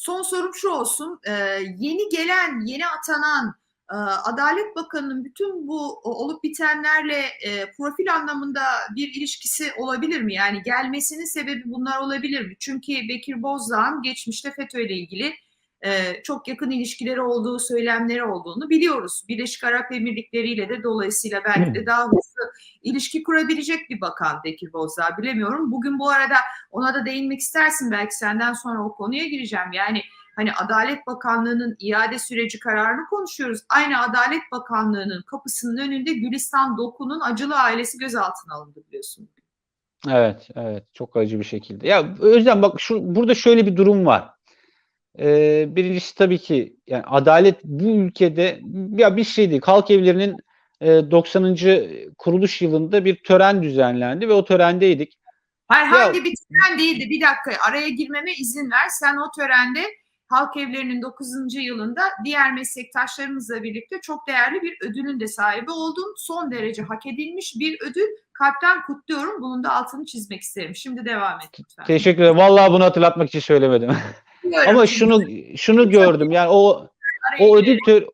son sorum şu olsun. E, yeni gelen, yeni atanan e, Adalet Bakanı'nın bütün bu olup bitenlerle e, profil anlamında bir ilişkisi olabilir mi? Yani gelmesinin sebebi bunlar olabilir mi? Çünkü Bekir Bozdağ'ın geçmişte FETÖ ile ilgili e, çok yakın ilişkileri olduğu, söylemleri olduğunu biliyoruz. Birleşik Arap Emirlikleri ile de dolayısıyla belki de daha hızlı ilişki kurabilecek bir bakan Bekir Bozdağ bilemiyorum. Bugün bu arada ona da değinmek istersin belki senden sonra o konuya gireceğim. Yani hani Adalet Bakanlığı'nın iade süreci kararını konuşuyoruz. Aynı Adalet Bakanlığı'nın kapısının önünde Gülistan Doku'nun acılı ailesi gözaltına alındı biliyorsun. Evet, evet. Çok acı bir şekilde. Ya Özlem bak şu burada şöyle bir durum var. Ee, birincisi tabii ki yani adalet bu ülkede ya bir şey değil. Halk evlerinin 90. kuruluş yılında bir tören düzenlendi ve o törendeydik. Herhangi ya, bir tören değildi. Bir dakika araya girmeme izin ver. Sen o törende Halk Evleri'nin 9. yılında diğer meslektaşlarımızla birlikte çok değerli bir ödülün de sahibi oldun. Son derece hak edilmiş bir ödül. Kalpten kutluyorum. Bunun da altını çizmek isterim. Şimdi devam et lütfen. Teşekkür ederim. Vallahi bunu hatırlatmak için söylemedim. Ama şunu şunu gördüm. Yani o o ödül tör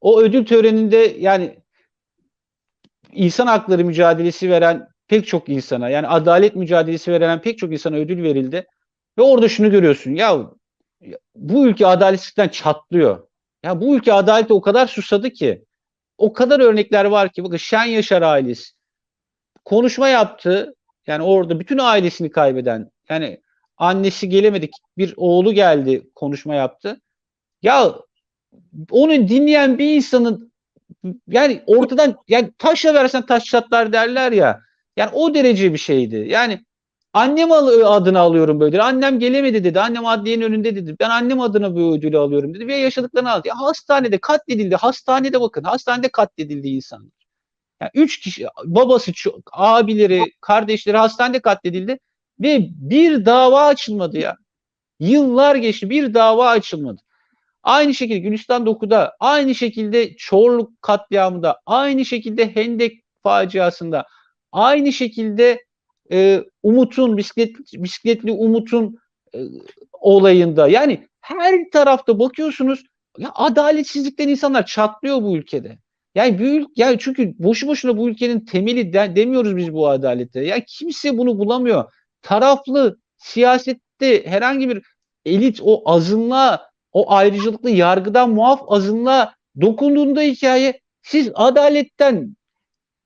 o ödül töreninde yani insan hakları mücadelesi veren pek çok insana yani adalet mücadelesi veren pek çok insana ödül verildi. Ve orada şunu görüyorsun. Ya bu ülke adaletsizlikten çatlıyor. Ya bu ülke adalete o kadar susadı ki o kadar örnekler var ki bakın Şen Yaşar ailesi konuşma yaptı. Yani orada bütün ailesini kaybeden yani annesi gelemedik bir oğlu geldi konuşma yaptı. Ya onu dinleyen bir insanın yani ortadan yani taşla versen taş çatlar derler ya. Yani o derece bir şeydi. Yani Annem adını alıyorum böyle. Annem gelemedi dedi. Annem adliyenin önünde dedi. Ben annem adına bu ödülü alıyorum dedi. Ve yaşadıklarını aldı. Ya hastanede katledildi. Hastanede bakın. Hastanede katledildi insanlar. Yani üç kişi, babası, abileri, kardeşleri hastanede katledildi. Ve bir dava açılmadı ya. Yıllar geçti. Bir dava açılmadı. Aynı şekilde Gülistan Doku'da, aynı şekilde Çorluk katliamında, aynı şekilde Hendek faciasında, aynı şekilde e, Umut'un bisiklet, bisikletli Umut'un e, olayında yani her tarafta bakıyorsunuz ya adaletsizlikten insanlar çatlıyor bu ülkede. Yani bir yani çünkü boşu boşuna bu ülkenin temeli de, demiyoruz biz bu adalete. Ya kimse bunu bulamıyor. Taraflı siyasette herhangi bir elit o azınlığa, o ayrıcalıklı yargıdan muaf azınlığa dokunduğunda hikaye siz adaletten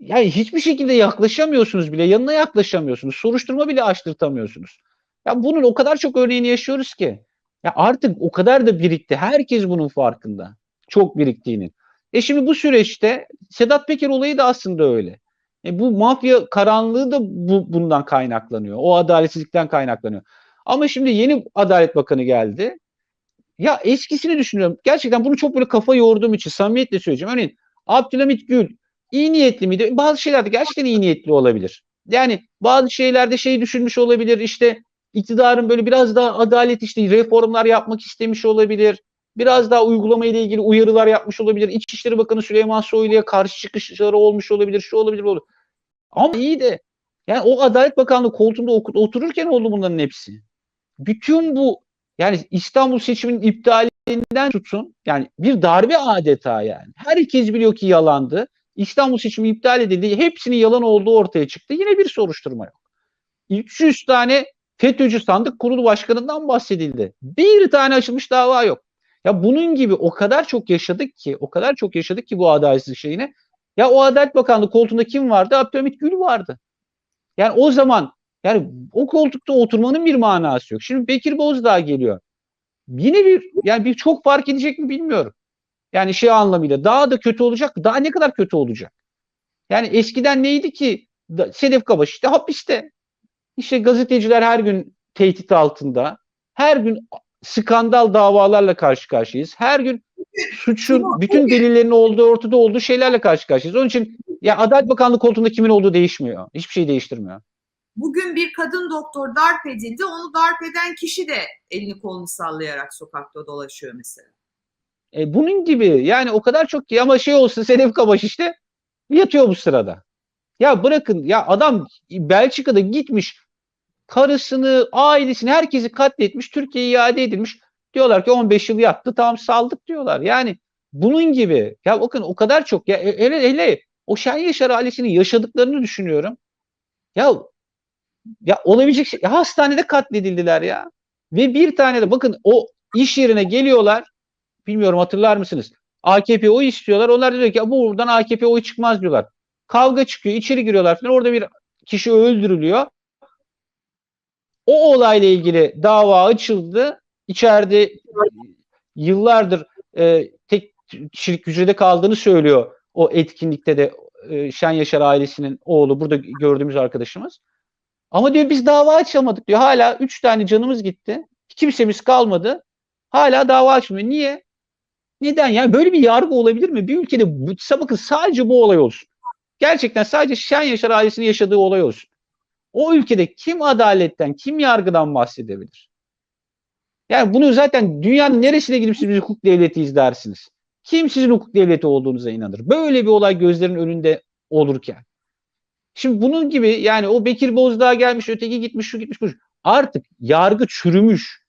yani hiçbir şekilde yaklaşamıyorsunuz bile. Yanına yaklaşamıyorsunuz. Soruşturma bile açtırtamıyorsunuz. Ya bunun o kadar çok örneğini yaşıyoruz ki. Ya artık o kadar da birikti. Herkes bunun farkında. Çok biriktiğinin. E şimdi bu süreçte Sedat Peker olayı da aslında öyle. E bu mafya karanlığı da bu, bundan kaynaklanıyor. O adaletsizlikten kaynaklanıyor. Ama şimdi yeni Adalet Bakanı geldi. Ya eskisini düşünüyorum. Gerçekten bunu çok böyle kafa yoğurduğum için samimiyetle söyleyeceğim. Örneğin Abdülhamit Gül iyi niyetli miydi? Bazı şeylerde gerçekten iyi niyetli olabilir. Yani bazı şeylerde şey düşünmüş olabilir işte iktidarın böyle biraz daha adalet işte reformlar yapmak istemiş olabilir. Biraz daha uygulama ilgili uyarılar yapmış olabilir. İçişleri Bakanı Süleyman Soylu'ya karşı çıkışları olmuş olabilir. Şu olabilir, bu olabilir. Ama iyi de yani o Adalet Bakanlığı koltuğunda otururken oldu bunların hepsi. Bütün bu yani İstanbul seçiminin iptalinden tutun yani bir darbe adeta yani. Herkes biliyor ki yalandı. İstanbul seçimi iptal edildi. Hepsinin yalan olduğu ortaya çıktı. Yine bir soruşturma yok. 300 tane FETÖ'cü sandık kurulu başkanından bahsedildi. Bir tane açılmış dava yok. Ya bunun gibi o kadar çok yaşadık ki, o kadar çok yaşadık ki bu adaletsizlik şeyine. Ya o Adalet Bakanlığı koltuğunda kim vardı? Abdülhamit Gül vardı. Yani o zaman yani o koltukta oturmanın bir manası yok. Şimdi Bekir Bozdağ geliyor. Yine bir yani bir çok fark edecek mi bilmiyorum. Yani şey anlamıyla daha da kötü olacak. Daha ne kadar kötü olacak? Yani eskiden neydi ki? Sedef Kabaş işte hapiste. İşte gazeteciler her gün tehdit altında. Her gün skandal davalarla karşı karşıyayız. Her gün suçun bütün delillerinin olduğu ortada olduğu şeylerle karşı karşıyayız. Onun için ya Adalet Bakanlığı koltuğunda kimin olduğu değişmiyor. Hiçbir şey değiştirmiyor. Bugün bir kadın doktor darp edildi. Onu darp eden kişi de elini kolunu sallayarak sokakta dolaşıyor mesela. E, bunun gibi yani o kadar çok ki ama şey olsun Sedef Kabaş işte yatıyor bu sırada. Ya bırakın ya adam Belçika'da gitmiş karısını, ailesini, herkesi katletmiş, Türkiye'ye iade edilmiş. Diyorlar ki 15 yıl yattı tamam saldık diyorlar. Yani bunun gibi ya bakın o kadar çok ya e, hele hele o Şen Yaşar ailesinin yaşadıklarını düşünüyorum. Ya ya olabilecek şey ya hastanede katledildiler ya. Ve bir tane de bakın o iş yerine geliyorlar. Bilmiyorum hatırlar mısınız? AKP oy istiyorlar. Onlar diyor ki buradan AKP oy çıkmaz diyorlar. Kavga çıkıyor, içeri giriyorlar falan. Orada bir kişi öldürülüyor. O olayla ilgili dava açıldı. İçeride yıllardır e, tek kişilik hücrede kaldığını söylüyor o etkinlikte de e, Şen Yaşar ailesinin oğlu burada gördüğümüz arkadaşımız. Ama diyor biz dava açamadık diyor. Hala üç tane canımız gitti. Kimsemiz kalmadı. Hala dava açmıyor. Niye? Neden? Yani böyle bir yargı olabilir mi? Bir ülkede bu, bakın sadece bu olay olsun. Gerçekten sadece Şen Yaşar ailesinin yaşadığı olay olsun. O ülkede kim adaletten, kim yargıdan bahsedebilir? Yani bunu zaten dünyanın neresine gidip siz hukuk devletiyiz dersiniz. Kim sizin hukuk devleti olduğunuza inanır? Böyle bir olay gözlerin önünde olurken. Şimdi bunun gibi yani o Bekir Bozdağ gelmiş, öteki gitmiş, şu gitmiş, bu. Artık yargı çürümüş.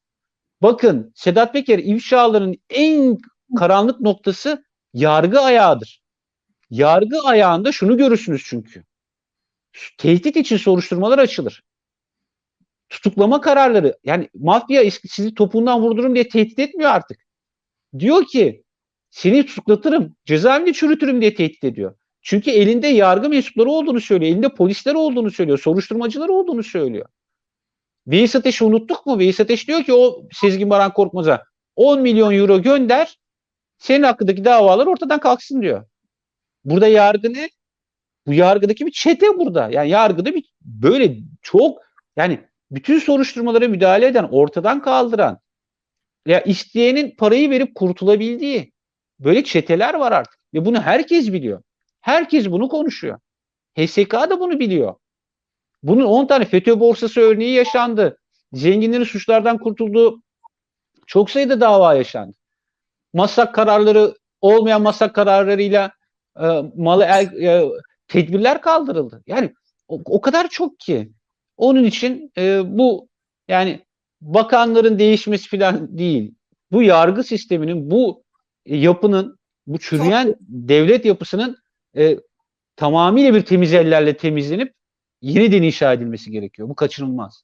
Bakın Sedat Peker ifşalarının en karanlık noktası yargı ayağıdır. Yargı ayağında şunu görürsünüz çünkü. Tehdit için soruşturmalar açılır. Tutuklama kararları yani mafya sizi topuğundan vurdururum diye tehdit etmiyor artık. Diyor ki seni tutuklatırım, cezaevinde çürütürüm diye tehdit ediyor. Çünkü elinde yargı mensupları olduğunu söylüyor. Elinde polisler olduğunu söylüyor. Soruşturmacılar olduğunu söylüyor. Veys Ateş'i unuttuk mu? Veys Ateş diyor ki o Sezgin Baran Korkmaz'a 10 milyon euro gönder senin hakkındaki davalar ortadan kalksın diyor. Burada yargı ne? Bu yargıdaki bir çete burada. Yani yargıda bir böyle çok yani bütün soruşturmalara müdahale eden, ortadan kaldıran ya isteyenin parayı verip kurtulabildiği böyle çeteler var artık. Ve bunu herkes biliyor. Herkes bunu konuşuyor. HSK da bunu biliyor. Bunun 10 tane FETÖ borsası örneği yaşandı. Zenginlerin suçlardan kurtulduğu çok sayıda dava yaşandı. Masak kararları olmayan masak kararlarıyla e, malı el, e, tedbirler kaldırıldı. Yani o, o kadar çok ki. Onun için e, bu yani bakanların değişmesi falan değil. Bu yargı sisteminin, bu yapının, bu çürüyen devlet yapısının e, tamamıyla bir temiz ellerle temizlenip yeniden inşa edilmesi gerekiyor. Bu kaçınılmaz.